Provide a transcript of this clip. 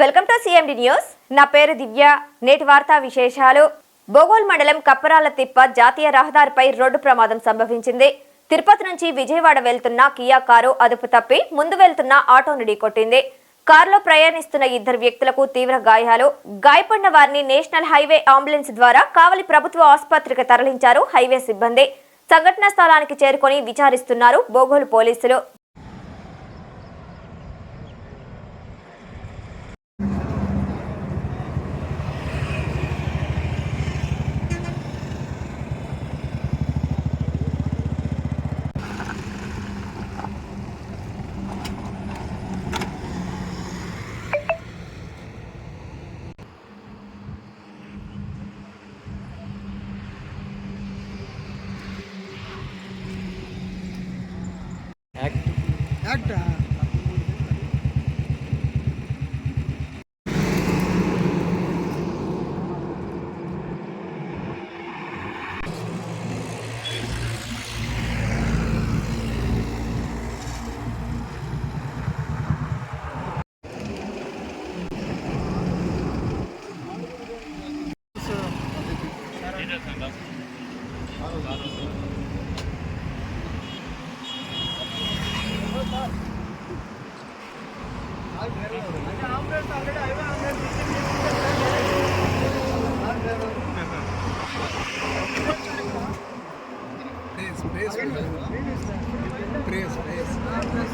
Welcome to CMD news. నా పేరు దివ్య. నేటి వార్తా విశేషాలు. బోగోల్ మండలం కప్పరాల తిప్ప జాతీయ రహదారిపై రోడ్డు ప్రమాదం సంభవించింది. తిరుపతి నుంచి విజయవాడ వెళ్తున్న కియా కారు అదుపు తప్పి ముందు వెళ్తున్న ఆటోను ఢీకొట్టింది కారులో ప్రయాణిస్తున్న ఇద్దరు వ్యక్తులకు తీవ్ర గాయాలు. గాయపడిన వారిని నేషనల్ హైవే అంబులెన్స్ ద్వారా కావలి ప్రభుత్వ ఆసుపత్రికి తరలించారు హైవే సిబ్బంది. సంఘటనా స్థలానికి చేరుకొని విచారిస్తున్నారు బోగోలు పోలీసులు. একটা 알았어. ప్రేస్ ప్రేస్ ప్రేస్